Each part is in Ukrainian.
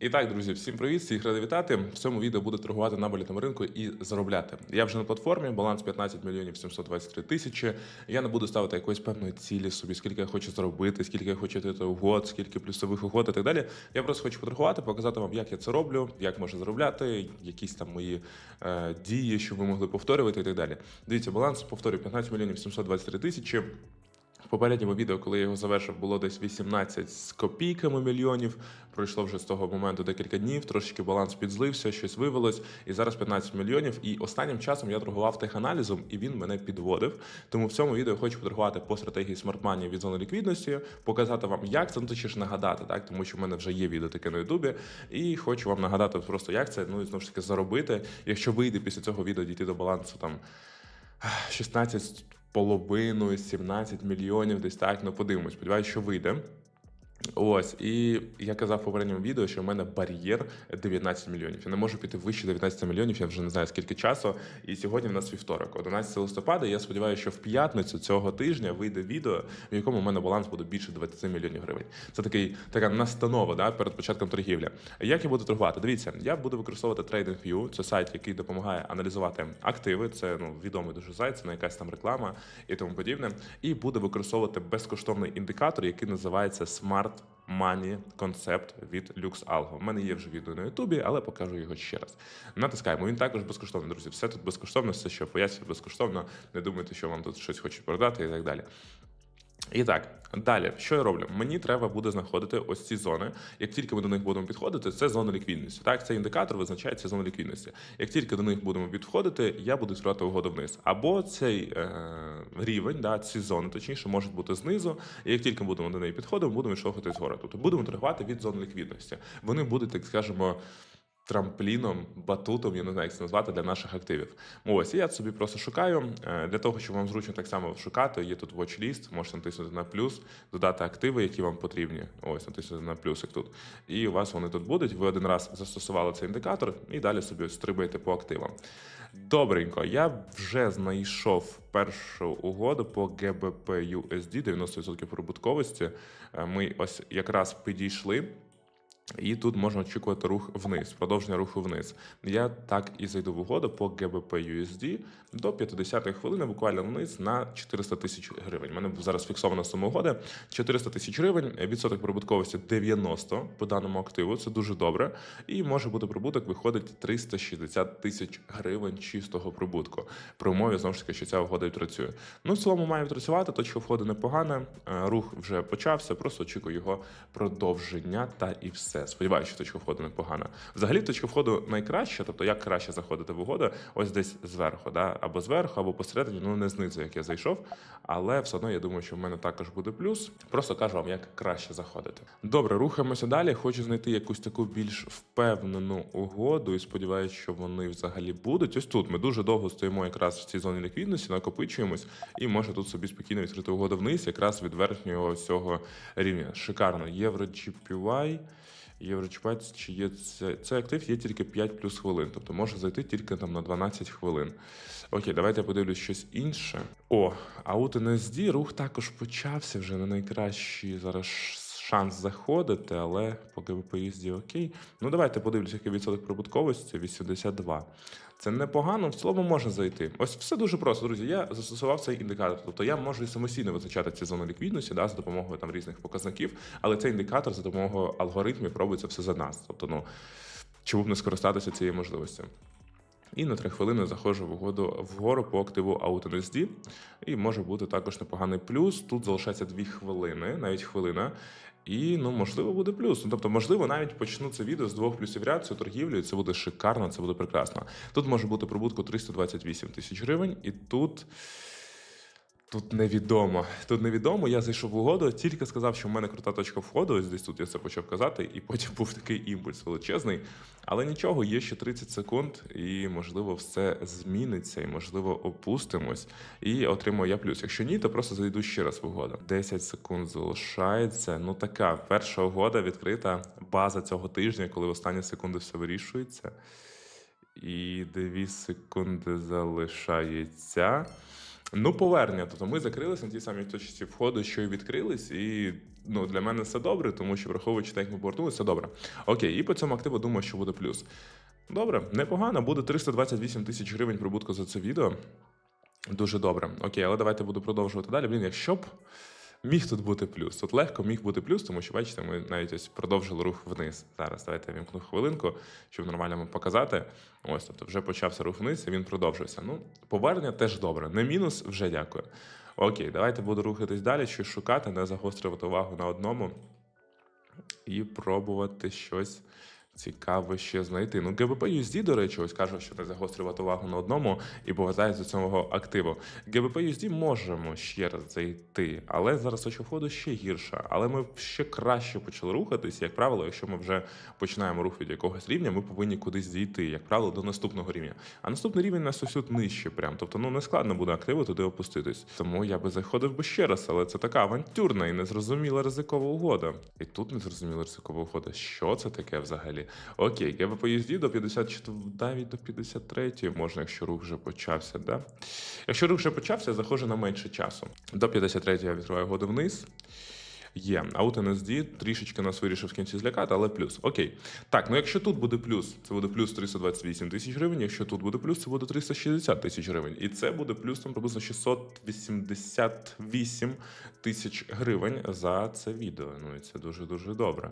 І так, друзі, всім привіт, всіх радий вітати. В цьому відео буду торгувати на валютному ринку і заробляти. Я вже на платформі, баланс 15 мільйонів 723 тисячі. Я не буду ставити якоїсь певної цілі собі, скільки я хочу заробити, скільки я хочу отримати угод, скільки плюсових угод і так далі. Я просто хочу поторгувати, показати вам, як я це роблю, як можна заробляти, якісь там мої е, дії, щоб ви могли повторювати і так далі. Дивіться, баланс повторюю 15 мільйонів 723 тисячі. В попередньому відео, коли я його завершив, було десь 18 з копійками мільйонів. Пройшло вже з того моменту декілька днів, трошечки баланс підзлився, щось вивелось, і зараз 15 мільйонів. І останнім часом я торгував теханалізом, і він мене підводив. Тому в цьому відео хочу поторгувати по стратегії Money від зони ліквідності, показати вам, як це, ну точніше нагадати, так тому що в мене вже є відео таке на Ютубі, і хочу вам нагадати просто, як це ну і знову ж таки заробити. Якщо вийде після цього відео дійти до балансу там 16 з половиною, 17 мільйонів, десь так. Ну подивимось. Сподіваюся, що вийде. Ось, і я казав в попередньому відео, що в мене бар'єр 19 мільйонів. Я не можу піти вище 19 мільйонів, я вже не знаю скільки часу. І сьогодні в нас вівторок, 11 листопада. і Я сподіваюся, що в п'ятницю цього тижня вийде відео, в якому в мене баланс буде більше 20 мільйонів гривень. Це такий така настанова да, перед початком торгівлі. Як я буду торгувати? Дивіться, я буду використовувати TradingView. Це сайт, який допомагає аналізувати активи. Це ну відомий дуже сайт, це не якась там реклама і тому подібне. І буду використовувати безкоштовний індикатор, який називається Smart Money концепт від LuxAlgo. У мене є вже відео на Ютубі, але покажу його ще раз. Натискаємо. Він також безкоштовний, друзі. Все тут безкоштовно, все, що пояснюю, безкоштовно. Не думайте, що вам тут щось хочуть продати і так далі. І так, далі, що я роблю? Мені треба буде знаходити ось ці зони. Як тільки ми до них будемо підходити, це зона ліквідності. Так, цей індикатор визначається зона ліквідності. Як тільки до них будемо підходити, я буду відкривати угоду вниз. Або цей е, рівень, да, ці зони, точніше, можуть бути знизу. І як тільки будемо до неї підходити, будемо відштовхувати згори. Тобто будемо торгувати від зони ліквідності. Вони будуть, так скажемо. Трампліном, батутом, я не знаю, як це назвати для наших активів. Ось і я собі просто шукаю. Е, Для того, щоб вам зручно так само шукати, є тут watchlist, можете натиснути на плюс, додати активи, які вам потрібні. Ось натиснути на плюсик тут. І у вас вони тут будуть. Ви один раз застосували цей індикатор, і далі собі стрибаєте по активам. Добренько, я вже знайшов першу угоду по GBP USD 90% прибутковості. Е, Ми ось якраз підійшли. І тут можна очікувати рух вниз, продовження руху вниз. Я так і зайду в угоду по GBP USD до 50-ї хвилини, буквально вниз на 400 тисяч гривень. У мене зараз фіксована сума угоди 400 тисяч гривень, відсоток прибутковості 90 по даному активу. Це дуже добре. І може бути прибуток виходить 360 тисяч гривень чистого прибутку. При умові знову ж таки, що ця угода відпрацює. Ну, в цілому має відпрацювати. Точка входу непогана. е, Рух вже почався. Просто очікую його продовження та і все. Сподіваюся, що точка входу непогана. Взагалі, точка входу найкраща, тобто як краще заходити в угоду, ось десь зверху, да? або зверху, або посередині, ну не знизу, як я зайшов. Але все одно я думаю, що в мене також буде плюс. Просто кажу вам, як краще заходити. Добре, рухаємося далі. Хочу знайти якусь таку більш впевнену угоду, і сподіваюся, що вони взагалі будуть. Ось тут ми дуже довго стоїмо якраз в цій зоні ліквідності, накопичуємось, і може тут собі спокійно відкрити угоду вниз, якраз від верхнього цього рівня. Шикарно. Євро GPY. Єврочіпець, чи є цей це актив, є тільки 5 плюс хвилин, тобто може зайти тільки там на 12 хвилин. Окей, давайте я подивлюсь щось інше. О, а от NSD рух також почався вже не найкращі зараз шанс заходити, але поки ви поїзді окей. Ну давайте подивлюсь, який відсоток прибутковості 82. Це непогано, в цілому можна зайти. Ось все дуже просто, друзі. Я застосував цей індикатор. Тобто я можу і самостійно визначати ці зони ліквідності да, за допомогою там різних показників, але цей індикатор за допомогою алгоритмів робиться все за нас. Тобто, ну чому б не скористатися цією можливістю? І на 3 хвилини заходжу в вгору по активу AutoNSD. І може бути також непоганий плюс. Тут залишається 2 хвилини, навіть хвилина. І ну, можливо, буде плюс. Ну, тобто, можливо, навіть почну це відео з двох плюсів ряд, цю торгівлю, і це буде шикарно, це буде прекрасно. Тут може бути прибутку 328 тисяч гривень, і тут. Тут невідомо. Тут невідомо. Я зайшов в угоду, тільки сказав, що в мене крута точка входу. Ось десь тут я це почав казати, і потім був такий імпульс величезний. Але нічого, є ще 30 секунд, і можливо все зміниться, і можливо опустимось. І отримаю я плюс. Якщо ні, то просто зайду ще раз в угоду. 10 секунд залишається. Ну така перша угода відкрита. База цього тижня, коли в останні секунди все вирішується. І 2 секунди залишається. Ну, повернення. Тобто ми закрилися на тій самій точці входу, що і відкрились, і ну, для мене все добре, тому що враховуючи те, як ми повернулися, все добре. Окей, і по цьому активу думаю, що буде плюс. Добре, непогано, буде 328 тисяч гривень прибутку за це відео. Дуже добре. Окей, але давайте буду продовжувати далі. Блін, якщо б міг тут бути плюс. Тут легко міг бути плюс, тому що, бачите, ми навіть ось продовжили рух вниз. Зараз давайте я вімкну хвилинку, щоб нормально вам показати. Ось, тобто вже почався рух вниз, і він продовжився. Ну, повернення теж добре. Не мінус, вже дякую. Окей, давайте буду рухатись далі, щось шукати, не загострювати увагу на одному і пробувати щось цікаве ще знайти. Ну, GBP USD, до речі, ось кажу, що не загострювати увагу на одному і повертається до цього активу. GBP USD можемо ще раз зайти, але зараз точка входу ще гірша. Але ми ще краще почали рухатись. Як правило, якщо ми вже починаємо рух від якогось рівня, ми повинні кудись дійти, як правило, до наступного рівня. А наступний рівень нас ось тут нижче, прям. Тобто, ну не складно буде активу туди опуститись. Тому я би заходив би ще раз, але це така авантюрна і незрозуміла ризикова угода. І тут незрозуміла ризикова угода. Що це таке взагалі? Окей, я би поїздів до 54, навіть до 53 можна, якщо рух вже почався. Да? Якщо рух вже почався, я на менше часу. До 53 я відкриваю угоду вниз. Є. Аут трішечки нас вирішив в кінці злякати, але плюс. Окей. Так, ну якщо тут буде плюс, це буде плюс 328 тисяч гривень. Якщо тут буде плюс, це буде 360 тисяч гривень. І це буде плюс там приблизно 688 тисяч гривень за це відео. Ну і це дуже-дуже добре.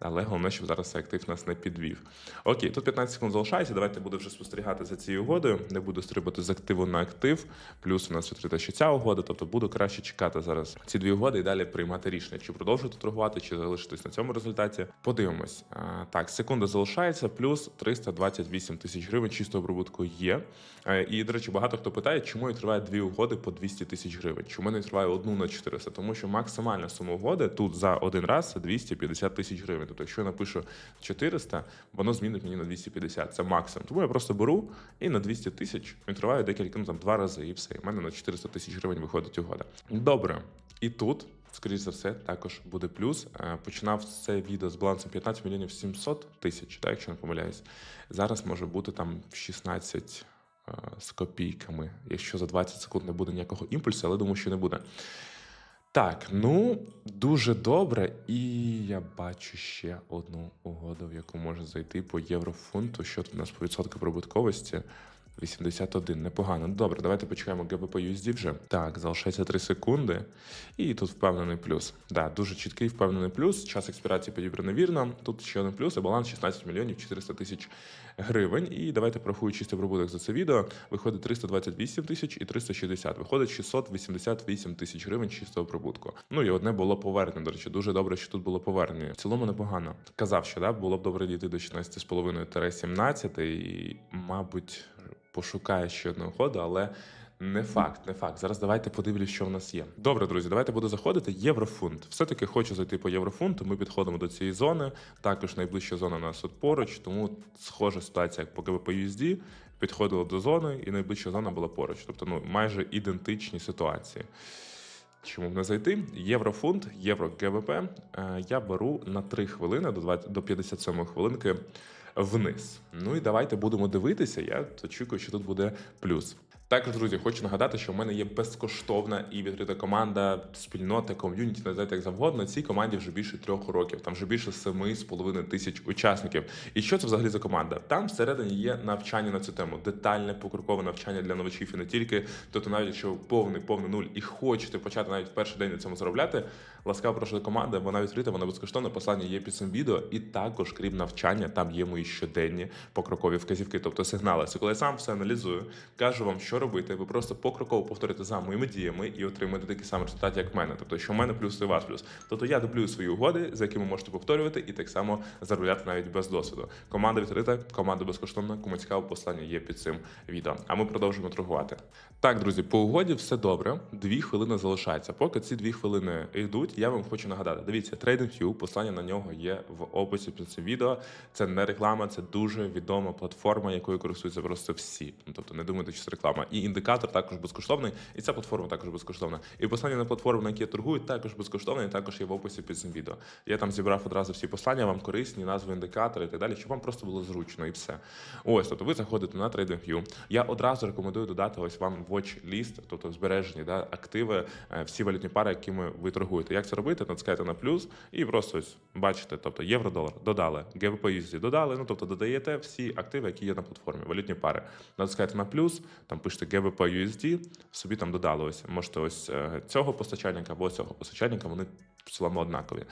Але головне, щоб зараз цей актив нас не підвів. Окей, тут 15 секунд залишається. Давайте буду вже спостерігати за цією угодою. Не буду стрибати з активу на актив. Плюс у нас відкрита ще ця угода. Тобто буду краще чекати зараз ці дві угоди і далі приймати рішення, чи продовжувати торгувати, чи залишитись на цьому результаті. Подивимось. А, так, секунда залишається, плюс 328 тисяч гривень чистого прибутку є. Е, І, до речі, багато хто питає, чому я триваю дві угоди по 200 тисяч гривень. Чому не триваю одну на 400? Тому що максимальна сума угоди тут за один раз це 250 тисяч гривень. Тобто, якщо я напишу 400, воно змінить мені на 250. Це максимум. Тому я просто беру і на 200 тисяч відкриваю декілька ну, там два рази, і все. І в мене на 400 тисяч гривень виходить угода. Добре. І тут. Скоріше за все, також буде плюс. Е, Починав це відео з балансом 15 мільйонів 700 тисяч, так, якщо не помиляюсь. Зараз може бути там 16 е, з копійками, якщо за 20 секунд не буде ніякого імпульсу, але думаю, що не буде. Так, ну дуже добре. І я бачу ще одну угоду, в яку можна зайти по єврофунту. Що тут у нас по відсотку прибутковості? 81, непогано. Ну, Добре, давайте почекаємо GBP USD вже. Так, залишається 3 секунди. І тут впевнений плюс. Да, дуже чіткий впевнений плюс. Час експірації підібрано вірно. Тут ще один плюс, і баланс 16 мільйонів 400 тисяч гривень. І давайте порахую чистий прибуток за це відео. Виходить 328 тисяч і 360. Виходить 688 тисяч гривень чистого прибутку. Ну і одне було повернення. До речі, дуже добре, що тут було повернення. В цілому непогано. Казав, що да, було б добре дійти до 16,5-17 і, мабуть, пошукає ще одну угоду, але. Не факт, не факт. Зараз давайте подивлюсь, що в нас є. Добре, друзі, давайте буду заходити. Єврофунт. Все-таки хочу зайти по єврофунту. Ми підходимо до цієї зони. Також найближча зона у нас тут поруч, тому схожа ситуація, як по ГБП USD. Підходило до зони, і найближча зона була поруч. Тобто, ну майже ідентичні ситуації. Чому б не зайти? Єврофунт, євро ГВП. Е, Я беру на 3 хвилини до 20, до 57 хвилинки вниз. Ну і давайте будемо дивитися. Я очікую, що тут буде плюс. Також, друзі, хочу нагадати, що в мене є безкоштовна і відкрита команда, спільнота, ком'юніті, називайте як завгодно. Цій команді вже більше трьох років. Там вже більше семи з половиною тисяч учасників. І що це взагалі за команда? Там всередині є навчання на цю тему, детальне покрокове навчання для новачків і не тільки. Тобто, навіть якщо повний повний нуль і хочете почати навіть в перший день на цьому заробляти, ласкаво прошу до команди, вона відкрита, вона безкоштовна. Послання є під цим відео, і також, крім навчання, там є мої щоденні покрокові вказівки, тобто сигнали. Це коли я сам все аналізую, кажу вам, що робити. Ви просто покроково повторите за моїми діями і отримаєте такі самі результати, як в мене. Тобто, що в мене плюс і вас плюс. Тобто я дублюю свої угоди, за якими можете повторювати, і так само заробляти навіть без досвіду. Команда відкрита, команда безкоштовна. Кому цікаво, послання є під цим відео. А ми продовжуємо торгувати. Так, друзі, по угоді все добре. Дві хвилини залишається. Поки ці дві хвилини йдуть, я вам хочу нагадати. Дивіться, TradingView, послання на нього є в описі під цим відео. Це не реклама, це дуже відома платформа, якою користуються просто всі. Ну, Тобто не думайте, що це реклама. І індикатор також безкоштовний, і ця платформа також безкоштовна. І послання на платформу, на якій я торгую, також безкоштовне, також є в описі під цим відео. Я там зібрав одразу всі послання, вам корисні, назви індикатори і так далі, щоб вам просто було зручно і все. Ось, тобто ви заходите на TradingView. Я одразу рекомендую додати ось вам watch list, тобто збережені да, активи, е, всі валютні пари, якими ви торгуєте. Як це робити? Натискаєте на плюс і просто ось бачите, тобто євро-долар додали, GBP USD додали, ну тобто додаєте всі активи, які є на платформі, валютні пари. Натискаєте на плюс, там пишете GBP USD, собі там додали ось. Можете ось цього постачальника або цього постачальника, вони в цілому однакові.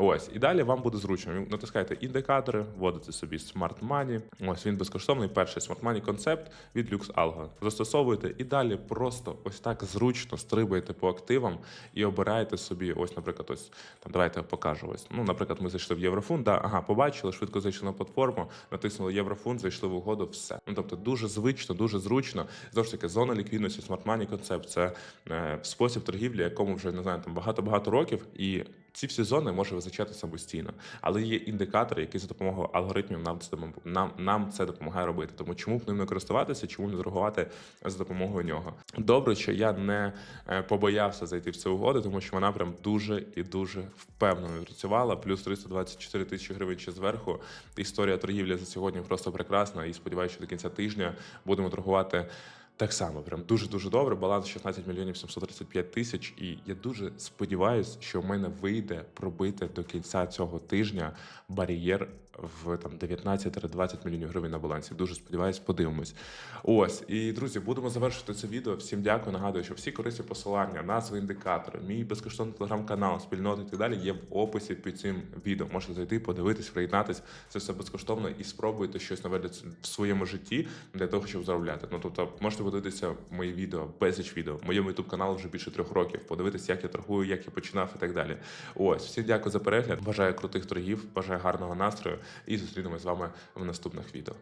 Ось, і далі вам буде зручно. Натискаєте індикатори, вводите собі Smart Money. Ось він безкоштовний. Перший Smart Money концепт від Lux Algo. Застосовуєте і далі просто ось так зручно стрибаєте по активам і обираєте собі. Ось, наприклад, ось там давайте я покажу. Ось. Ну, наприклад, ми зайшли в Єврофунд. Да, ага, побачили, швидко зайшли на платформу, натиснули Єврофунд, зайшли в угоду, все. Ну тобто дуже звично, дуже зручно. Знову ж таки, зона ліквідності, Smart Money концепт це е, спосіб торгівлі, якому вже не знаю, там багато-багато років, і ці всі зони може визначати самостійно, але є індикатори, які за допомогою алгоритмів нам це нам, нам це допомагає робити. Тому чому б ним не користуватися, чому не торгувати за допомогою нього? Добре, що я не е, побоявся зайти в цю угоду, тому що вона прям дуже і дуже впевнено працювала. Плюс 324 тисячі гривень ще зверху. Історія торгівлі за сьогодні просто прекрасна. І сподіваюся, що до кінця тижня будемо торгувати. Так само, прям дуже дуже добре. Баланс 16 мільйонів 735 тисяч. І я дуже сподіваюся, що в мене вийде пробити до кінця цього тижня бар'єр в там 19-20 мільйонів гривень на балансі. Дуже сподіваюсь, подивимось. Ось і друзі, будемо завершити це відео. Всім дякую. Нагадую, що всі корисні посилання, назви індикатори, мій безкоштовний телеграм-канал, спільноти і так далі є в описі під цим відео. Можете зайти, подивитись, приєднатись. Це все безкоштовно і спробуйте щось нове для в своєму житті для того, щоб заробляти. Ну тобто, можете подивитися мої відео, безліч відео. Моєму youtube каналу вже більше трьох років. Подивитися, як я торгую, як я починав і так далі. Ось, всім дякую за перегляд. Бажаю крутих торгів, бажаю гарного настрою і зустрінемось з вами в наступних відео.